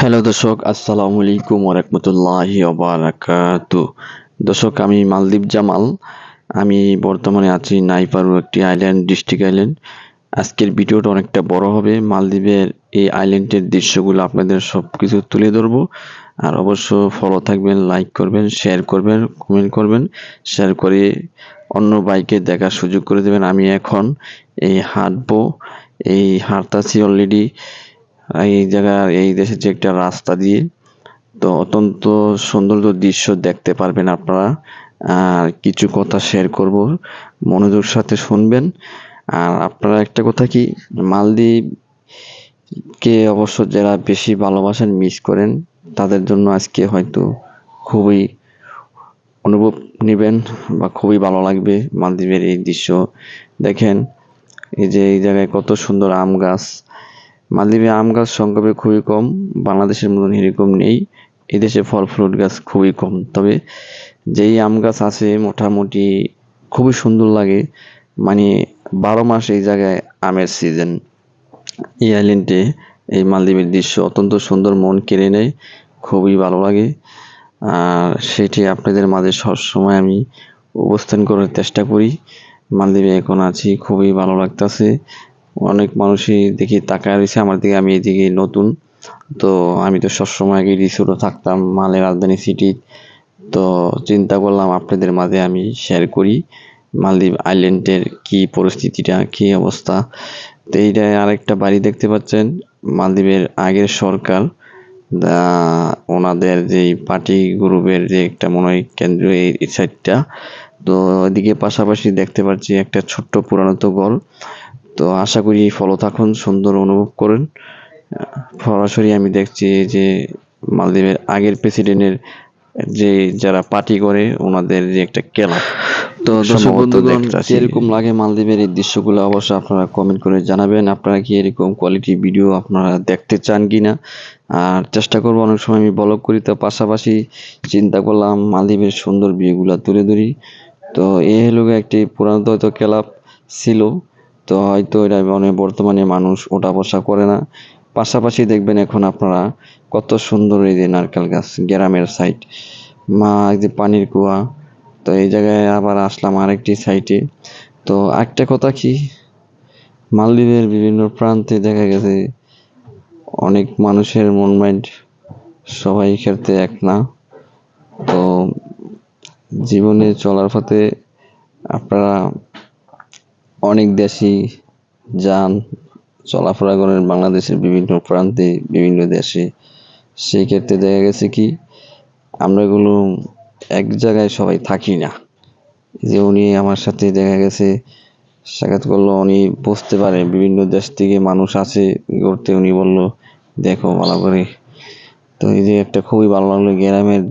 Hello দর্শক, আসসালামু আলাইকুম ওরহমতুল্লাহি ওবারাকাতু দর্শক, আমি মালদ্বীপ জামাল। আমি বর্তমানে আছি নাইপারু একটি আইল্যান্ড ডিস্ট্রিক্ট আইল্যান্ড আজকের ভিডিওটা অনেকটা বড় হবে। মালদ্বীপের এই আইল্যান্ডের দৃশ্যগুলো আপনাদের সব কিছু তুলে ধরবো। আর অবশ্য ফলো থাকবেন লাইক করবেন শেয়ার করবেন কমেন্ট করবেন। শেয়ার করে অন্য বাইকে দেখার সুযোগ করে দেবেন। আমি এখন এই হাঁটবো। এই হাঁটতাছি অলরেডি এই জায়গার এই দেশের যে একটা রাস্তা দিয়ে, তো অত্যন্ত সৌন্দর্য দৃশ্য দেখতে পারবেন আপনারা। আর কিছু কথা শেয়ার করব, মনোযোগ সাথে শুনবেন। আর আপনারা একটা কথা কি, মালদ্বীপকে অবশ্য যারা বেশি ভালোবাসেন মিস করেন, তাদের জন্য আজকে হয়তো খুবই অনুভব নেবেন বা খুবই ভালো লাগবে মালদ্বীপের এই দৃশ্য। দেখেন, এই যে এই জায়গায় কত সুন্দর আম গাছ মালদ্বীপে আম গাছ সংখ্যা খুবই কম, বাংলাদেশের মতন এরকম নেই। এদেশে ফল, ফ্রুট গাছ খুবই কম। তবে যেই আম গাছ আছে, মোটামুটি খুবই সুন্দর লাগে। মানে বারো মাস এই জায়গায় আমের সিজন এই আইল্যান্ডে এই মালদ্বীপের দৃশ্য অত্যন্ত সুন্দর, মন কেড়ে নেয়, খুবই ভালো লাগে। আর সেটি আপনাদের মাঝে সবসময় আমি অবস্থান করার চেষ্টা করি। মালদ্বীপে এখন আছি, খুবই ভালো লাগতেছে। অনেক মানুষই দেখি তাকায় রয়েছে, আমার দিকে, আমি এদিকে নতুন। তো আমি তো সবসময় আগে রিসোর্টও থাকতাম মালের রাজধানী সিটি তো চিন্তা করলাম আপনাদের মাঝে আমি শেয়ার করি, মালদ্বীপ আইল্যান্ডের কি পরিস্থিতিটা, কি অবস্থা। তো এইটা আরেকটা বাড়ি দেখতে পাচ্ছেন, মালদ্বীপের আগের সরকার। ওনাদের যে পার্টি গ্রুপের যে একটা মনে হয় কেন্দ্র এই সাইডটা তো এদিকে পাশাপাশি দেখতে পাচ্ছি একটা ছোট্ট পুরানো তো গল তো আশা করি ফলো থাকুন সুন্দর অনুভব করেন। সরাসরি আমি দেখছি যে মালদ্বীপের আগের প্রেসিডেন্টের যে যারা পার্টি করে ওনাদের যে একটা ক্লাব তো দর্শক বন্ধুগণ কীরকম লাগে মালদ্বীপের এই দৃশ্যগুলো অবশ্যই আপনারা কমেন্ট করে জানাবেন। আপনারা কি এরকম কোয়ালিটি ভিডিও আপনারা দেখতে চান কি না আর চেষ্টা করব অনেক সময় আমি ব্লগ করি তো পাশাপাশি চিন্তা করলাম মালদ্বীপের সুন্দর ভিউগুলো তুলে ধরি। তো এ হলো একটি পুরানো হয়তো ক্লাব ছিল। তো হয়তো এটা মানে বর্তমানে মানুষ ওঠা বসা করে না। পাশাপাশি দেখবেন এখন আপনারা কত সুন্দর এই যে নারকেল গাছ, গ্রামের সাইড মা যে পানির কুয়া তো এই জায়গায় আবার আসলাম আরেকটি সাইটে তো একটা কথা কি? মালদ্বীপের বিভিন্ন প্রান্তে দেখা গেছে অনেক মানুষের মন মাইন্ড সবাই ক্ষেত্রে এক না। তো জীবনে চলার পথে আপনারা অনেক দেশই যান, চলাফেরা করেন। বাংলাদেশের বিভিন্ন প্রান্তে বিভিন্ন দেশে। সেই ক্ষেত্রে দেখা গেছে কি, আমরা এগুলো এক জায়গায় সবাই থাকি না। যে উনি আমার সাথে দেখা গেছে, সাক্ষাৎ করল, উনি বুঝতে পারে, বিভিন্ন দেশ থেকে মানুষ আছে করতে। উনি বলল, দেখো ভালো করে। তো এই যে একটা খুবই ভালো লাগল গ্রামের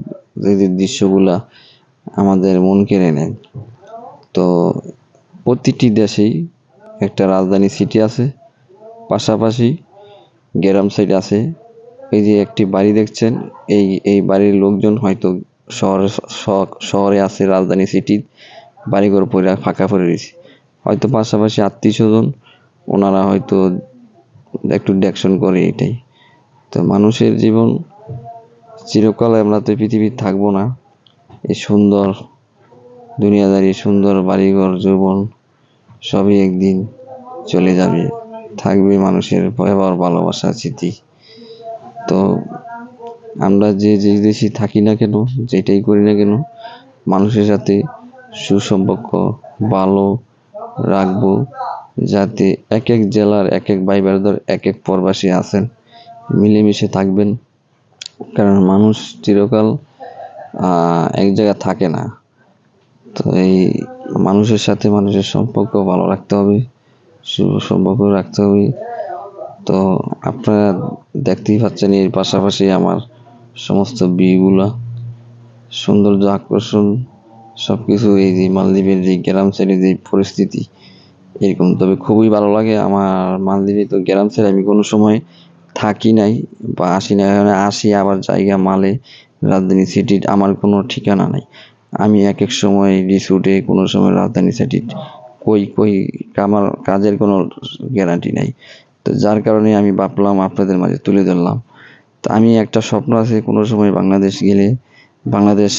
যে দৃশ্যগুলা, আমাদের মন কেড়ে নেন তো প্রতিটি দেশেই একটা রাজধানী সিটি আছে। পাশাপাশি গ্রাম সাইড আছে। এই যে একটি বাড়ি দেখছেন, এই এই বাড়ির লোকজন হয়তো শহরে শহরে আছে রাজধানী সিটি বাড়িঘর পড়ে ফাঁকা পড়ে রয়েছে। হয়তো পাশাপাশি আত্মীয় স্বজন, ওনারা হয়তো একটু দেখশন করে এটাই। তো মানুষের জীবন চিরকাল আমরা তো পৃথিবী থাকব না। এই সুন্দর দুনিয়াদারি, সুন্দর বাড়িঘর জীবন সবই একদিন চলে যাবে। থাকবে মানুষের ভয়াবহ ভালোবাসা, স্মৃতি। তো আমরা যে যে দেশে থাকি না কেন, যেটাই করি না কেন, মানুষের সাথে সুসম্পর্ক ভালো রাখব, যাতে এক এক জেলার এক এক ভাই ব্রাদার এক এক প্রবাসী আছেন, মিলেমিশে থাকবেন। কারণ মানুষ চিরকাল এক জায়গায় থাকে না। তো এই মানুষের সাথে মানুষের সম্পর্ক ভালো রাখতে হবে, শুভ সম্পর্ক রাখতে হবে। তো আপনারা দেখতেই পাচ্ছেন এর পাশাপাশি আমার সমস্ত বিয়েগুলা, সৌন্দর্য আকর্ষণ সব কিছু এই যে মালদ্বীপের যে গ্রাম সাইডের যে পরিস্থিতি, এরকম। তবে খুবই ভালো লাগে আমার মালদ্বীপে তো গ্রাম সাইড আমি কোনো সময় থাকি নাই বা আসি না আসি আবার জায়গা, মালে, রাজধানী সিটির আমার কোনো ঠিকানা নাই। আমি এক এক সময় রিসোর্টে কোনো সময় রাজধানী সিটির কই কই, আমার কাজের কোনো গ্যারান্টি নাই। তো যার কারণে আমি ভাবলাম আপনাদের মাঝে তুলে ধরলাম। তো আমি একটা স্বপ্ন আছে কোনো সময় বাংলাদেশ গেলে, বাংলাদেশ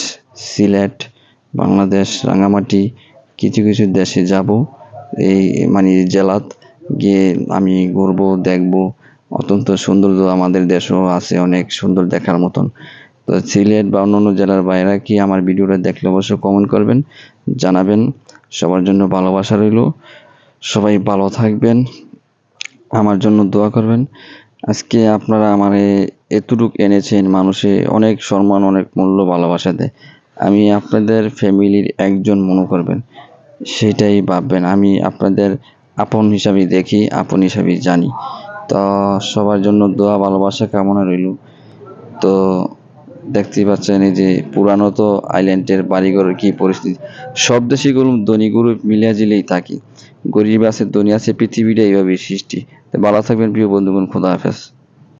সিলেট, বাংলাদেশ রাঙামাটি, কিছু কিছু দেশে যাব। এই মানে জেলাত গিয়ে আমি ঘুরবো, দেখব। অত্যন্ত সৌন্দর্য আমাদের দেশও আছে, অনেক সুন্দর দেখার মতন। তো সিলেট বা অন্যান্য জেলার বাইরা কি আমার ভিডিওটা দেখলে অবশ্যই কমেন্ট করবেন, জানাবেন। সবার জন্য ভালোবাসা রইল। সবাই ভালো থাকবেন, আমার জন্য দোয়া করবেন। আজকে আপনারা আমার এতটুক এনেছেন, মানুষে অনেক সম্মান, অনেক মূল্য, ভালোবাসা দেয়। আমি আপনাদের ফ্যামিলির একজন মনে করবেন, সেটাই ভাববেন। আমি আপনাদের আপন হিসাবে দেখি, আপন হিসাবে জানি। তো সবার জন্য দোয়া, ভালোবাসা কামনা রইল। তো দেখতেই পাচ্ছেন এই যে পুরানো তো আইল্যান্ডের বাড়িঘরের কি পরিস্থিতি। সব দেশে গুলো ধনী গরু মিলিয়া জিলেই থাকি। গরিব আছে, ধনী আছে পৃথিবীটা এইভাবেই সৃষ্টি। ভালো থাকবেন প্রিয় বন্ধুগণ, খোদা হাফেজ।